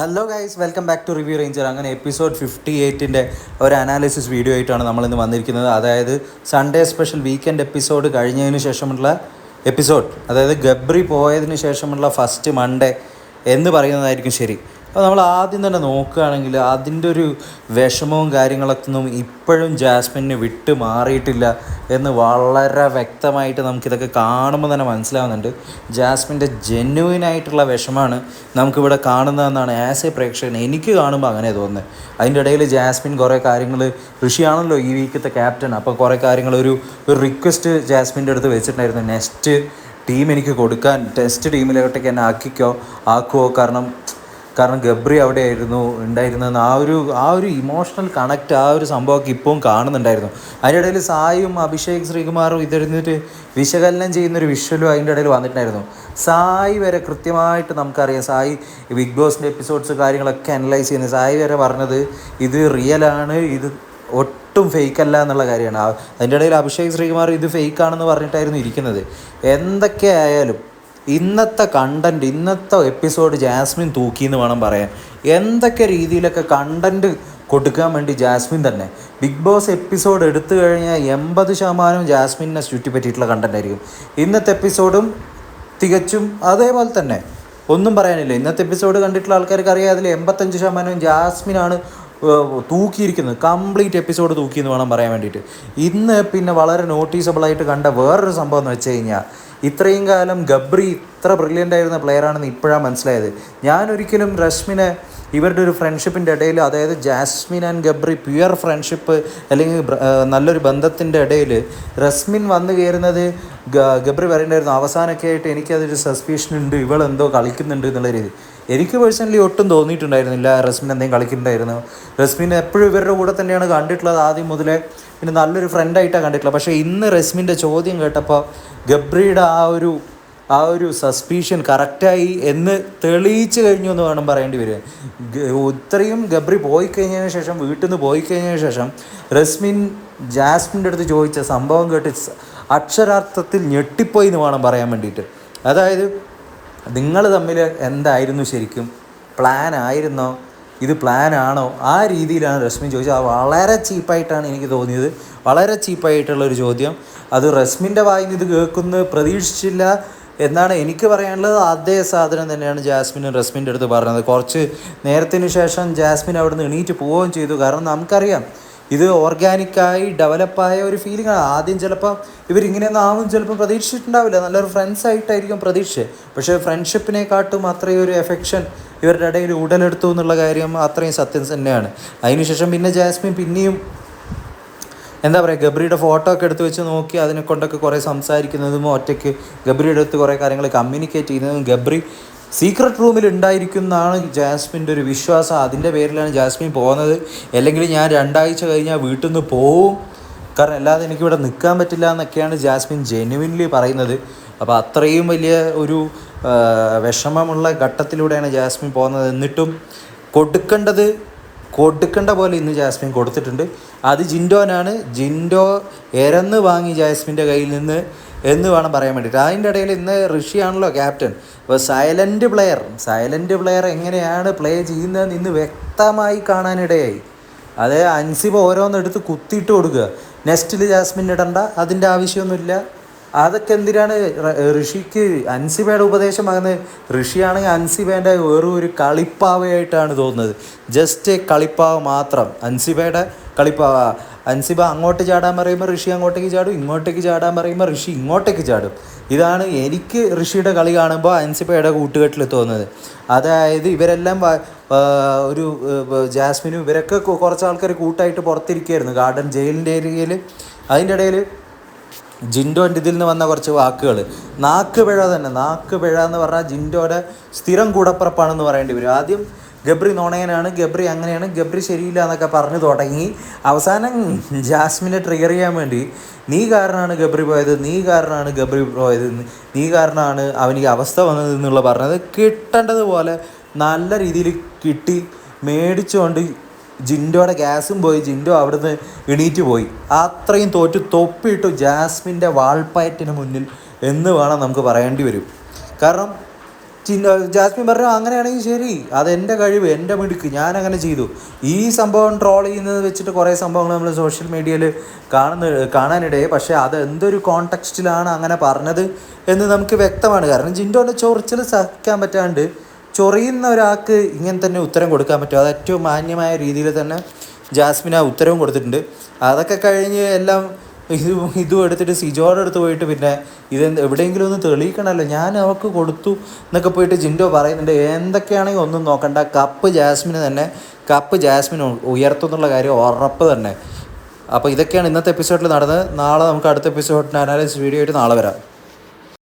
Hello guys welcome back to review ranger അങ്ങനെ episode fifty എയ്റ്റിന്റെ ഒരു അനാലിസിസ് വീഡിയോ ആയിട്ടാണ് നമ്മളിന്ന് വന്നിരിക്കുന്നത്. അതായത് സൺഡേ സ്പെഷ്യൽ വീക്കെൻഡ് എപ്പിസോഡ് കഴിഞ്ഞതിന് ശേഷമുള്ള എപ്പിസോഡ് അതായത് ഗബ്രി പോയതിന് ശേഷമുള്ള ഫസ്റ്റ് മൺഡേ എന്ന് പറയുന്നതായിരിക്കും ശരി. അപ്പോൾ നമ്മൾ ആദ്യം തന്നെ നോക്കുകയാണെങ്കിൽ അതിന്റെ ഒരു വിഷമവും കാര്യങ്ങളൊക്കെ ഒന്നും ഇപ്പോഴും ജാസ്മിന് വിട്ട് മാറിയിട്ടില്ല എന്ന് വളരെ വ്യക്തമായിട്ട് നമുക്കിതൊക്കെ കാണുമ്പോൾ തന്നെ മനസ്സിലാവുന്നുണ്ട്. ജാസ്മിന്റെ ജെന്യുവിൻ ആയിട്ടുള്ള വിഷമാണ് നമുക്കിവിടെ കാണുന്നതെന്നാണ് ആസ് എ പ്രേക്ഷകൻ എനിക്ക് കാണുമ്പോൾ അങ്ങനെ തോന്നുന്നത്. അതിന്റെ ഇടയിൽ ജാസ്മിൻ കുറേ കാര്യങ്ങൾ ഋഷിയാണല്ലോ ഈ വീക്കത്തെ ക്യാപ്റ്റൻ അപ്പോൾ കുറേ കാര്യങ്ങൾ ഒരു ഒരു റിക്വസ്റ്റ് ജാസ്മിന്റെ അടുത്ത് വെച്ചിട്ടുണ്ടായിരുന്നു. നെക്സ്റ്റ് ടീം എനിക്ക് കൊടുക്കാൻ ടെസ്റ്റ് ടീമിലോട്ടേക്ക് എന്നെ ആക്കിക്കോ ആക്കുമോ കാരണം കാരണം ഗബ്രി അവിടെ ആയിരുന്നു ഉണ്ടായിരുന്നെന്ന് ആ ഒരു ആ ഒരു ഇമോഷണൽ കണക്റ്റ് ആ ഒരു സംഭവമൊക്കെ ഇപ്പം കാണുന്നുണ്ടായിരുന്നു. അതിന്റെ ഇടയിൽ സായും അഭിഷേക് ശ്രീകുമാറും ഇതിരുന്നിട്ട് വിശകലനം ചെയ്യുന്നൊരു വിഷ്വലും അതിന്റെ ഇടയിൽ വന്നിട്ടുണ്ടായിരുന്നു. സായി വരെ കൃത്യമായിട്ട് നമുക്കറിയാം സായി ബിഗ് ബോസിന്റെ എപ്പിസോഡ്സ് കാര്യങ്ങളൊക്കെ അനലൈസ് ചെയ്യുന്നത് സായി വരെ പറഞ്ഞത് ഇത് റിയലാണ് ഇത് ഒട്ടും ഫേക്ക് അല്ല എന്നുള്ള കാര്യമാണ്. അതിന്റെ ഇടയിൽ അഭിഷേക് ശ്രീകുമാർ ഇത് ഫേക്ക് ആണെന്ന് പറഞ്ഞിട്ടായിരുന്നു ഇരിക്കുന്നത്. എന്തൊക്കെ ആയാലും ഇന്നത്തെ കണ്ടന്റ് ഇന്നത്തെ എപ്പിസോഡ് ജാസ്മിൻ തൂക്കി എന്ന് വേണം പറയാൻ. എന്തൊക്കെ രീതിയിലൊക്കെ കണ്ടന്റ് കൊടുക്കാൻ വേണ്ടി ജാസ്മിൻ തന്നെ? ബിഗ് ബോസ് എപ്പിസോഡ് എടുത്തു കഴിഞ്ഞാൽ എൺപത് ശതമാനം ജാസ്മിനെ ചുറ്റിപ്പറ്റിയിട്ടുള്ള കണ്ടന്റ് ആയിരിക്കും. ഇന്നത്തെ എപ്പിസോഡും തികച്ചും അതേപോലെ തന്നെ. ഒന്നും പറയാനില്ല. ഇന്നത്തെ എപ്പിസോഡ് കണ്ടിട്ടുള്ള ആൾക്കാർക്ക് അറിയാം അതിൽ എൺപത്തഞ്ച് ശതമാനം ജാസ്മിനാണ് തൂക്കിയിരിക്കുന്നത്. കംപ്ലീറ്റ് എപ്പിസോഡ് തൂക്കി എന്ന് വേണം പറയാൻ വേണ്ടിയിട്ട്. ഇന്ന് പിന്നെ വളരെ നോട്ടീസബിളായിട്ട് കണ്ട വേറൊരു സംഭവം എന്ന് വെച്ച് കഴിഞ്ഞാൽ ഇത്രയും കാലം ഗബ്രി ഇത്ര ബ്രില്യന്റ് ആയിരുന്ന പ്ലെയറാണെന്ന് ഇപ്പോഴാണ് മനസ്സിലായത്. ഞാൻ ഒരിക്കലും രശ്മിനെ ഇവരുടെ ഒരു ഫ്രണ്ട്ഷിപ്പിന്റെ ഇടയിൽ അതായത് Jasmine and Gabri pure friendship അല്ലെങ്കിൽ നല്ലൊരു ബന്ധത്തിന്റെ ഇടയിൽ റസ്മിൻ വന്നു കയറുന്നത് ഗബ്രി പറയണ്ടായിരുന്നു അവസാനമൊക്കെ ആയിട്ട് എനിക്കതൊരു സസ്പീഷൻ ഉണ്ട് ഇവളെന്തോ കളിക്കുന്നുണ്ട് എന്നുള്ള രീതി. എനിക്ക് പേഴ്സണലി ഒട്ടും തോന്നിയിട്ടുണ്ടായിരുന്നില്ല. റസ്മിൻ എന്തെങ്കിലും കളിക്കുന്നുണ്ടായിരുന്നു. റസ്മിൻ എപ്പോഴും ഇവരുടെ കൂടെ തന്നെയാണ് കണ്ടിട്ടുള്ളത് ആദ്യം മുതലേ. പിന്നെ നല്ലൊരു ഫ്രണ്ടായിട്ടാണ് കണ്ടിട്ടുള്ളത്. പക്ഷേ ഇന്ന് റസ്മിന്റെ ചോദ്യം കേട്ടപ്പോൾ ഗബ്രിയുടെ ആ ഒരു ആ ഒരു സസ്പീഷൻ കറക്റ്റായി എന്ന് തെളിയിച്ചു കഴിഞ്ഞു എന്ന് വേണം പറയേണ്ടി വരിക. ഇത്രയും ഗബ്രി പോയി കഴിഞ്ഞതിന് ശേഷം വീട്ടിൽ നിന്ന് പോയി കഴിഞ്ഞതിന് ശേഷം റസ്മിൻ ജാസ്മിന്റെ അടുത്ത് ചോദിച്ച സംഭവം കേട്ട് അക്ഷരാർത്ഥത്തിൽ ഞെട്ടിപ്പോയി എന്ന് വേണം പറയാൻ വേണ്ടിയിട്ട്. അതായത് നിങ്ങൾ തമ്മിൽ എന്തായിരുന്നു ശരിക്കും? പ്ലാൻ ആയിരുന്നോ? ഇത് പ്ലാൻ ആണോ? ആ രീതിയിലാണ് റശ്മി ചോദിച്ചത്. വളരെ ചീപ്പായിട്ടാണ് എനിക്ക് തോന്നിയത്. വളരെ ചീപ്പായിട്ടുള്ളൊരു ചോദ്യം. അത് റശ്മിന്റെ വായിൽ ഇത് കേൾക്കുന്ന പ്രതീക്ഷിച്ചില്ല എന്നാണ് എനിക്ക് പറയാനുള്ളത്. അതേ സാധനം തന്നെയാണ് ജാസ്മിനും റസ്മിന്റെ അടുത്ത് പറഞ്ഞത്. കുറച്ച് നേരത്തിന് ശേഷം ജാസ്മിൻ അവിടെ നിന്ന് എണീറ്റ് പോവുകയും ചെയ്തു. കാരണം നമുക്കറിയാം ഇത് ഓർഗാനിക്കായി ഡെവലപ്പായ ഒരു ഫീലിംഗ് ആണ്. ആദ്യം ചിലപ്പോൾ ഇവരിങ്ങനെയൊന്നും ആവും ചിലപ്പോൾ പ്രതീക്ഷിച്ചിട്ടുണ്ടാവില്ല. നല്ലൊരു ഫ്രണ്ട്സ് ആയിട്ടായിരിക്കും പ്രതീക്ഷ. പക്ഷേ ഫ്രണ്ട്ഷിപ്പിനെക്കാട്ടും അത്രയും ഒരു എഫെക്ഷൻ ഇവരുടെ ഇടയിൽ ഉടലെടുത്തു എന്നുള്ള കാര്യം അത്രയും സത്യം തന്നെയാണ്. അതിനുശേഷം പിന്നെ ജാസ്മിൻ പിന്നെയും എന്താ പറയുക ഗബ്രിയുടെ ഫോട്ടോ ഒക്കെ എടുത്ത് വെച്ച് നോക്കി അതിനെ കൊണ്ടൊക്കെ കുറേ സംസാരിക്കുന്നതും ഒറ്റയ്ക്ക് ഗബ്രിയുടെ അടുത്ത് കുറേ കാര്യങ്ങൾ കമ്മ്യൂണിക്കേറ്റ് ചെയ്യുന്നതും ഗബ്രി സീക്രട്ട് റൂമിൽ ഉണ്ടായിരിക്കുന്നതാണ് ജാസ്മിന്റെ ഒരു വിശ്വാസം. അതിന്റെ പേരിലാണ് ജാസ്മിൻ പോകുന്നത്. അല്ലെങ്കിൽ ഞാൻ രണ്ടാഴ്ച കഴിഞ്ഞാൽ വീട്ടിൽ നിന്ന് പോവും. കാരണം അല്ലാതെ എനിക്കിവിടെ നിൽക്കാൻ പറ്റില്ല എന്നൊക്കെയാണ് ജാസ്മിൻ ജെന്യുവിൻലി പറയുന്നത്. അപ്പോൾ അത്രയും വലിയ ഒരു വിഷമമുള്ള ഘട്ടത്തിലൂടെയാണ് ജാസ്മിൻ പോകുന്നത്. എന്നിട്ടും കൊടുക്കേണ്ടത് കൊടുക്കേണ്ട പോലെ ഇന്ന് ജാസ്മിൻ കൊടുത്തിട്ടുണ്ട്. അത് ജിൻഡോനാണ്. ജിൻഡോ എരന്ന് വാങ്ങി ജാസ്മിന്റെ കയ്യിൽ നിന്ന് എന്ന് വേണം പറയാൻ വേണ്ടിയിട്ട്. അതിന്റെ ഇടയിൽ ഇന്ന് ഋഷിയാണല്ലോ ക്യാപ്റ്റൻ അപ്പോൾ സൈലന്റ് പ്ലെയർ സൈലന്റ് പ്ലെയർ എങ്ങനെയാണ് പ്ലേ ചെയ്യുന്നതെന്ന് ഇന്ന് വ്യക്തമായി കാണാനിടയായി. അത് അൻസിബ് ഓരോന്നെടുത്ത് കുത്തിയിട്ട് കൊടുക്കുക. നെക്സ്റ്റിൽ ജാസ്മിൻ ഇടണ്ട അതിന്റെ ആവശ്യമൊന്നുമില്ല. അതൊക്കെ എന്തിനാണ്? ഋഷിക്ക് അൻസിബയുടെ ഉപദേശമാകുന്നത് ഋഷിയാണെങ്കിൽ അൻസിബേന്റെ വെറും ഒരു കളിപ്പാവയായിട്ടാണ് തോന്നുന്നത്. ജസ്റ്റ് കളിപ്പാവ മാത്രം. അൻസിബയുടെ കളിപ്പാവ. അൻസിബ അങ്ങോട്ട് ചാടാൻ പറയുമ്പോൾ ഋഷി അങ്ങോട്ടേക്ക് ചാടും ഇങ്ങോട്ടേക്ക് ചാടാൻ പറയുമ്പോൾ ഋഷി ഇങ്ങോട്ടേക്ക് ചാടും. ഇതാണ് എനിക്ക് ഋഷിയുടെ കളി കാണുമ്പോൾ അൻസിബയുടെ കൂട്ടുകെട്ടിൽ തോന്നുന്നത്. അതായത് ഇവരെല്ലാം ഒരു ജാസ്മിനും ഇവരൊക്കെ കുറച്ച് ആൾക്കാർ കൂട്ടായിട്ട് പുറത്തിരിക്കുകയായിരുന്നു. ഗാർഡൻ ജയിലിന്റെ ഏരിയയിൽ അതിന്റെ ഇടയിൽ ജിൻഡോന്റെ ഇതിൽ നിന്ന് വന്ന കുറച്ച് വാക്കുകൾ. നാക്ക് പിഴ തന്നെ. നാക്ക് പിഴ എന്ന് പറഞ്ഞാൽ ജിൻഡോയുടെ സ്ഥിരം കൂടപ്പുറപ്പാണെന്ന് പറയേണ്ടി വരും. ആദ്യം ഗബ്രി നോണയനാണ്. ഗബ്രി അങ്ങനെയാണ്. ഗബ്രി ശരിയില്ല എന്നൊക്കെ പറഞ്ഞു തുടങ്ങി. അവസാനം ജാസ്മിനെ ട്രിഗർ ചെയ്യാൻ വേണ്ടി നീ കാരണമാണ് ഗബ്രി പോയത് നീ കാരണമാണ് ഗബ്രി പോയത് നീ കാരണമാണ് അവനിക്ക് അവസ്ഥ വന്നത് എന്നുള്ള പറഞ്ഞത് കിട്ടേണ്ടതുപോലെ നല്ല രീതിയിൽ കിട്ടി മേടിച്ചുകൊണ്ട് ജിൻഡോയുടെ ഗ്യാസും പോയി ജിൻഡോ അവിടുന്ന് എണീറ്റ് പോയി. അത്രയും തോറ്റു തൊപ്പിയിട്ടു ജാസ്മിന്റെ വാൾപ്പയറ്റിന് മുന്നിൽ എന്ന് വേണം നമുക്ക് പറയേണ്ടി വരും. കാരണം ജാസ്മിൻ പറഞ്ഞു അങ്ങനെയാണെങ്കിൽ ശരി അതെന്റെ കഴിവ് എന്റെ മിടുക്ക് ഞാൻ അങ്ങനെ ചെയ്തു. ഈ സംഭവം ട്രോൾ ചെയ്യുന്നത് വെച്ചിട്ട് കുറേ സംഭവങ്ങൾ നമ്മൾ സോഷ്യൽ മീഡിയയിൽ കാണുന്ന കാണാനിടയെ പക്ഷേ അത് എന്തൊരു കോണ്ടെക്സ്റ്റിലാണ് അങ്ങനെ പറഞ്ഞത് എന്ന് നമുക്ക് വ്യക്തമാണ്. കാരണം ജിൻഡോന്റെ ചൊറിച്ചിൽ സഹിക്കാൻ പറ്റാണ്ട് ചൊറിയുന്ന ഒരാൾക്ക് ഇങ്ങനെ തന്നെ ഉത്തരം കൊടുക്കാൻ പറ്റും. അത് ഏറ്റവും മാന്യമായ രീതിയിൽ തന്നെ ജാസ്മിൻ ആ ഉത്തരവും കൊടുത്തിട്ടുണ്ട്. അതൊക്കെ കഴിഞ്ഞ് എല്ലാം ഇത് ഇതും എടുത്തിട്ട് സിജോയുടെ അടുത്ത് പോയിട്ട് പിന്നെ ഇത് എവിടെയെങ്കിലും ഒന്ന് തെളിയിക്കണമല്ലോ. ഞാൻ അവൾക്ക് കൊടുത്തു എന്നൊക്കെ പോയിട്ട് ജിൻഡോ പറയുന്നുണ്ട്. എന്തൊക്കെയാണെങ്കിൽ ഒന്നും നോക്കണ്ട. കപ്പ് ജാസ്മിന് തന്നെ കപ്പ് ജാസ്മിൻ ഉയർത്തും എന്നുള്ള കാര്യം ഉറപ്പ് തന്നെ. അപ്പോൾ ഇതൊക്കെയാണ് ഇന്നത്തെ എപ്പിസോഡിൽ നടന്നത്. നാളെ നമുക്ക് അടുത്ത എപ്പിസോഡിന് അനാലിസിസ് വീഡിയോ ആയിട്ട് നാളെ വരാം.